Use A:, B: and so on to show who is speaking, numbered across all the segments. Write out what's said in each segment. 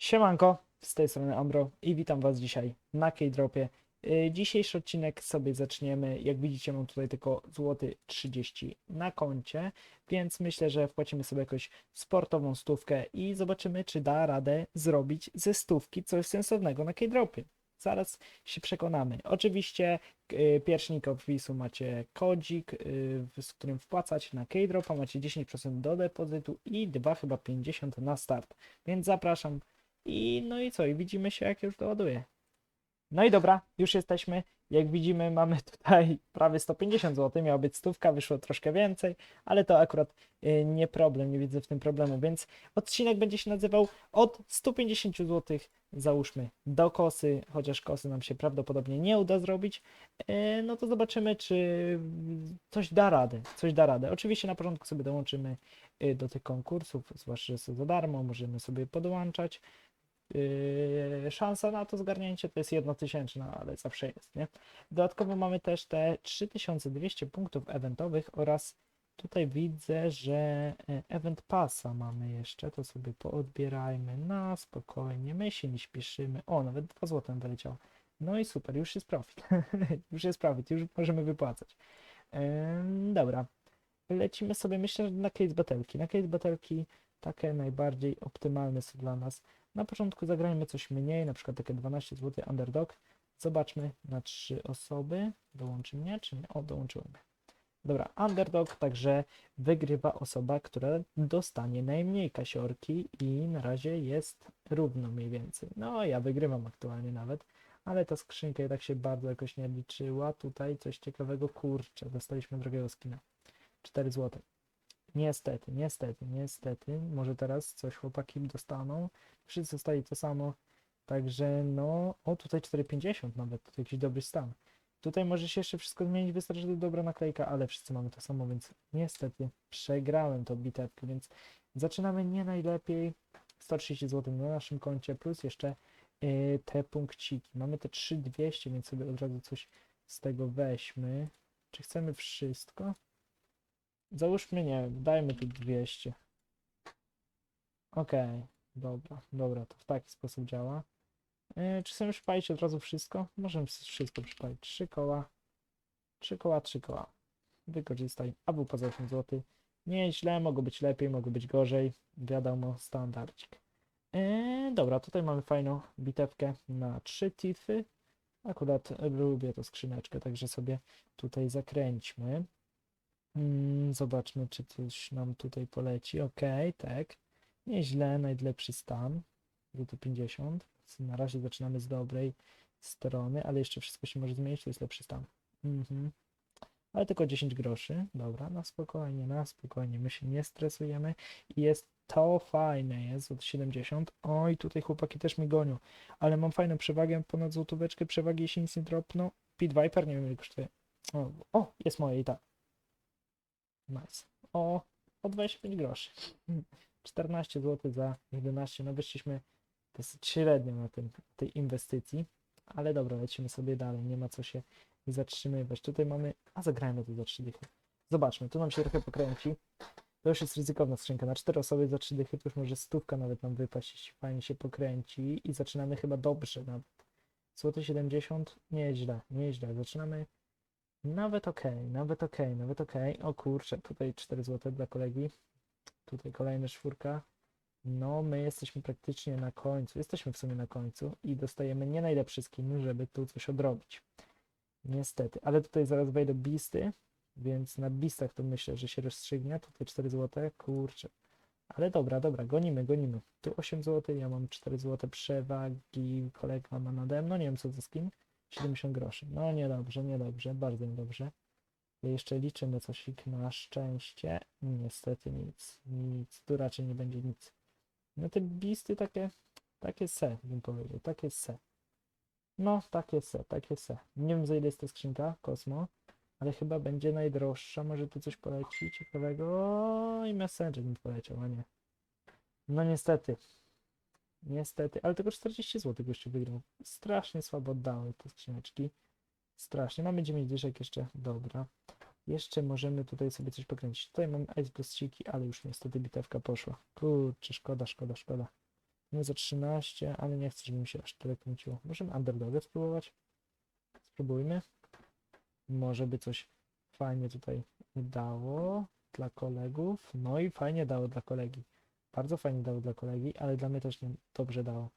A: Siemanko, z tej strony Ambro i witam Was dzisiaj na K-Dropie. Yy, Dzisiejszy odcinek sobie zaczniemy. Jak widzicie, mam tutaj tylko złoty 30 na koncie, więc myślę, że wpłacimy sobie jakąś sportową stówkę i zobaczymy, czy da radę zrobić ze stówki coś sensownego na K-Dropie. Zaraz się przekonamy. Oczywiście yy, pierwsznik opisu macie kodzik, yy, z którym wpłacać na K-Dropa, macie 10% do depozytu i 2 chyba 50 na start. Więc zapraszam i no i co? I widzimy się, jak już doładuję. No i dobra, już jesteśmy. Jak widzimy, mamy tutaj prawie 150 zł. Miała być stówka, wyszło troszkę więcej, ale to akurat y, nie problem, nie widzę w tym problemu. Więc odcinek będzie się nazywał od 150 zł, załóżmy, do kosy, chociaż kosy nam się prawdopodobnie nie uda zrobić. Y, No to zobaczymy, czy coś da radę. Coś da radę. Oczywiście na początku sobie dołączymy y, do tych konkursów, zwłaszcza, że są za darmo, możemy sobie podłączać. Yy, szansa na to zgarnięcie to jest jednotysięczna, ale zawsze jest, nie? Dodatkowo mamy też te 3200 punktów eventowych oraz tutaj widzę, że e, event passa mamy jeszcze, to sobie poodbierajmy na spokojnie, my się nie śpieszymy. O, nawet 2 zł wyleciało. No i super, już jest profit. już jest profit, już możemy wypłacać. Dobra. Lecimy sobie, myślę, na case batelki. Na case batelki takie najbardziej optymalne są dla nas. Na początku zagrajmy coś mniej, na przykład takie 12 zł underdog. Zobaczmy na trzy osoby. Dołączy mnie, czy nie? O, dołączyłem. Dobra, underdog, także wygrywa osoba, która dostanie najmniej kasiorki i na razie jest równo mniej więcej. No, ja wygrywam aktualnie nawet, ale ta skrzynka i tak się bardzo jakoś nie liczyła. Tutaj coś ciekawego, kurczę, dostaliśmy drogiego skina. 4 zł. Niestety, niestety, niestety. Może teraz coś chłopaki dostaną. Wszyscy dostali to samo. Także no, o tutaj 4,50 nawet, to jakiś dobry stan. Tutaj może się jeszcze wszystko zmienić, wystarczy dobra naklejka, ale wszyscy mamy to samo, więc niestety przegrałem tą bitewkę, więc zaczynamy nie najlepiej. 130 zł na naszym koncie, plus jeszcze yy, te punkciki. Mamy te 3200, więc sobie od razu coś z tego weźmy. Czy chcemy wszystko? Załóżmy, nie wiem, dajmy tu 200. Okej, dobra, dobra, to w taki sposób działa. Yy, czy chcemy przypalić od razu wszystko? Możemy wszy- wszystko przypalić. 3 koła, 3 koła, 3 koła. Wykorzystaj, a był poza 8 zł. Nieźle, mogło być lepiej, mogło być gorzej. Wiadomo, standardzik. Yy, dobra, tutaj mamy fajną bitewkę na 3 tify. Akurat lubię tą skrzyneczkę, także sobie tutaj zakręćmy. Mm, zobaczmy, czy coś nam tutaj poleci. Ok, tak. Nieźle, najlepszy stan. Rzutu 50. Na razie zaczynamy z dobrej strony, ale jeszcze wszystko się może zmienić, to jest lepszy stan. Mhm. Ale tylko 10 groszy. Dobra, na spokojnie, na spokojnie. My się nie stresujemy i jest to fajne. Jest od 70. Oj, tutaj chłopaki też mi gonią. Ale mam fajną przewagę, ponad złotóweczkę przewagi, jeśli nic nie dropną. Pit Viper, nie wiem ile kosztuje. O, o, jest moje i tak. Nice. O, o 25 groszy. 14 zł za 11. No wyszliśmy dosyć średnio na tym, tej inwestycji. Ale dobra, lecimy sobie dalej. Nie ma co się zatrzymywać. Tutaj mamy. A zagrajmy tu za 3 dychy. Zobaczmy, tu nam się trochę pokręci. To już jest ryzykowna skrzynka. Na 4 osoby za 3 dychy to już może stówka nawet nam wypaść, jeśli fajnie się pokręci. I zaczynamy chyba dobrze nawet. Złoty 70, nieźle, nieźle. Zaczynamy nawet okej, nawet okej, nawet okej. O kurczę, tutaj 4 zł dla kolegi. Tutaj kolejna czwórka. No, my jesteśmy praktycznie na końcu. Jesteśmy w sumie na końcu i dostajemy nie najlepszy skin, żeby tu coś odrobić. Niestety, ale tutaj zaraz wejdą bisty, więc na bistach to myślę, że się rozstrzygnie. Tutaj 4 zł, kurczę. Ale dobra, dobra, gonimy, gonimy. Tu 8 zł, ja mam 4 zł przewagi, kolega ma nade mną, nie wiem co za skin. 70 groszy. No niedobrze, niedobrze, bardzo niedobrze. Jeszcze liczymy cosik na szczęście. Niestety nic, nic. Tu raczej nie będzie nic. No te bisty takie, takie se, bym powiedział, takie se. No, takie se, takie se. Nie wiem za ile jest ta skrzynka, Kosmo, ale chyba będzie najdroższa. Może tu coś poleci ciekawego. O, i Messenger mi poleciał, a nie. No niestety. Niestety, ale tylko 40 zł gościu wygrał. Strasznie słabo oddały te skrzyneczki. Strasznie. Mamy 9 dyszek jeszcze. Dobra. Jeszcze możemy tutaj sobie coś pokręcić. Tutaj mamy Ice Blastiki, ale już niestety bitewka poszła. Kurczę, szkoda, szkoda, szkoda. No za 13, ale nie chcę, żeby mi się aż tyle kręciło. Możemy underdoga spróbować. Spróbujmy. Może by coś fajnie tutaj dało dla kolegów. No i fajnie dało dla kolegi. Bardzo fajnie dało dla kolegi, ale dla mnie też nie dobrze dało.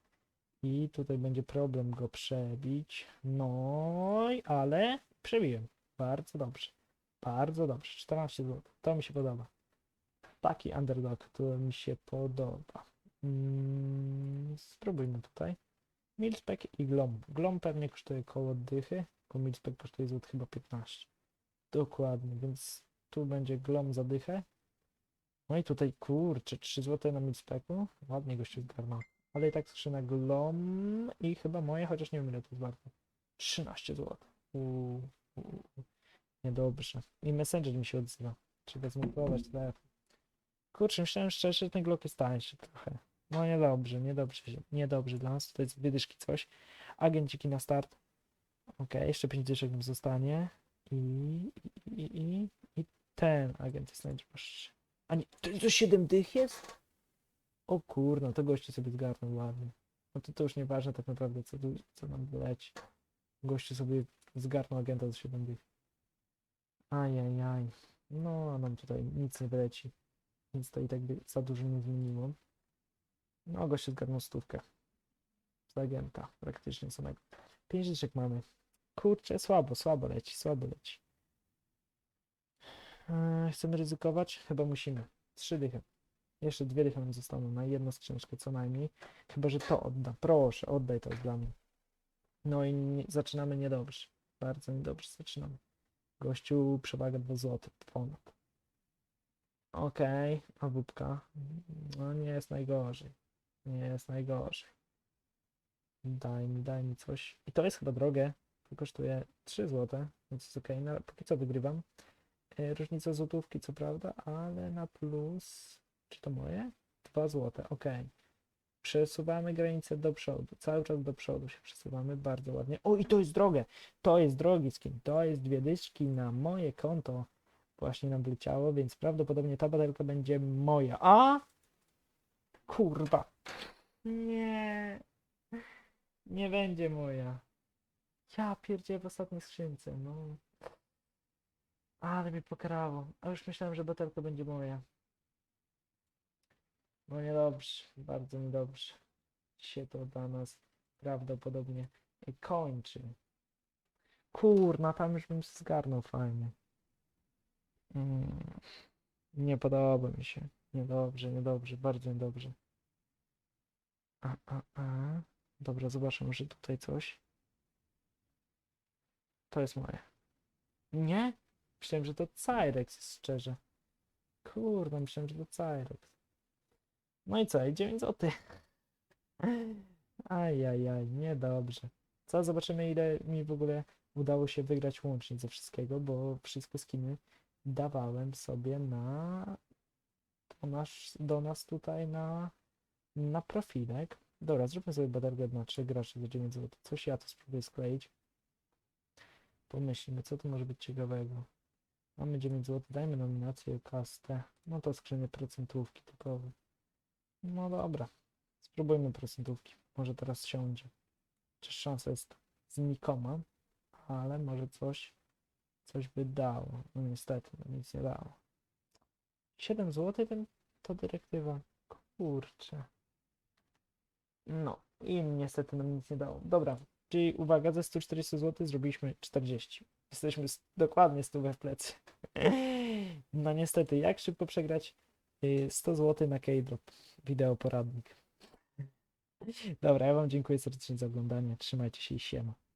A: I tutaj będzie problem go przebić. No, ale przebiłem. Bardzo dobrze. Bardzo dobrze. 14 zł. To mi się podoba. Taki underdog, który mi się podoba. Mm, spróbujmy tutaj. Milspec i Glom. Glom pewnie kosztuje koło dychy, bo Milspec kosztuje złot chyba 15. Dokładnie, więc tu będzie Glom za dychę. No i tutaj, kurczę, 3 zł na Milspecu. Ładnie gościu zgarnął. Ale i tak skrzyna Glom i chyba moje, chociaż nie wiem ile to jest warte. 13 zł. Niedobrze. I Messenger mi się odzywa. Trzeba zmontować telefon. Kurczę, myślałem szczerze, że ten Glock jest tańszy trochę. No niedobrze, niedobrze, niedobrze dla nas. Tutaj jest wydyszki coś. Agenciki na start. Ok, jeszcze 5 dyszek nam zostanie. I, i, i, i, ten agent jest najdroższy. A nie, to, to 7 dych jest? O kurno, to gościu sobie zgarnął ładnie. No to, to już nieważne tak naprawdę, co, co nam wyleci. Gościu sobie zgarnął agenta za 7 dych. Ajajaj. No, nam tutaj nic nie wyleci. Więc to i tak by za dużo nie zmieniło. No, gościu zgarnął stówkę. Z agenta, praktycznie samego. Pięć dyszek mamy. Kurczę, słabo, słabo leci, słabo leci. Eee, chcemy ryzykować? Chyba musimy. Trzy dychy. Jeszcze dwie dychy nam zostaną na jedną skrzyneczkę co najmniej. Chyba, że to odda. Proszę, oddaj to dla mnie. No i nie, zaczynamy niedobrze. Bardzo niedobrze zaczynamy. Gościu przewaga 2 zł ponad. Okej, a wódka. No nie jest najgorzej. Nie jest najgorzej. Daj mi, daj mi coś. I to jest chyba drogie. To kosztuje 3 zł, więc jest okej. No, póki co wygrywam. E, Różnica złotówki, co prawda, ale na plus. Czy to moje? 2 zł, okej. Przesuwamy granicę do przodu. Cały czas do przodu się przesuwamy bardzo ładnie. O, i to jest drogie. To jest drogi skin. To jest dwie dyszki na moje konto. Właśnie nam wleciało, więc prawdopodobnie ta baterka będzie moja. A! Kurwa. Nie. Nie będzie moja. Ja pierdzielę w ostatniej skrzynce, no. Ale mnie pokrało. A już myślałem, że baterka będzie moja. No niedobrze, bardzo niedobrze. Się to dla nas prawdopodobnie kończy. Kurna, tam już bym zgarnął fajnie. Mm, nie podoba mi się. Niedobrze, niedobrze, bardzo niedobrze. A, a, a. Dobra, zobaczę, może tutaj coś. To jest moje. Nie? Myślałem, że to Cyrex jest szczerze. Kurde, myślałem, że to Cyrex. No i co? I 9 zł. Ajajaj, niedobrze. Co? Zobaczymy, ile mi w ogóle udało się wygrać łącznie ze wszystkiego, bo wszystkie skiny dawałem sobie na do nas, do nas tutaj na, na profilek. Dobra, zróbmy sobie baterkę na 3 graczy za 9 zł. Coś ja to spróbuję skleić. Pomyślmy, co tu może być ciekawego. Mamy 9 zł, dajmy nominację kastę. No to skrzynię procentówki typowe. No dobra, spróbujmy procentówki. Może teraz siądzie. Czy szansa jest znikoma, ale może coś, coś by dało. No niestety, no nic nie dało. 7 zł to dyrektywa. Kurczę. No i niestety nam nic nie dało. Dobra, czyli uwaga, ze 140 zł zrobiliśmy 40. Jesteśmy dokładnie 100 w plecy. No niestety, jak szybko przegrać y, 100 zł na K-Drop. Wideo poradnik. Dobra, ja wam dziękuję serdecznie za oglądanie. Trzymajcie się i siema.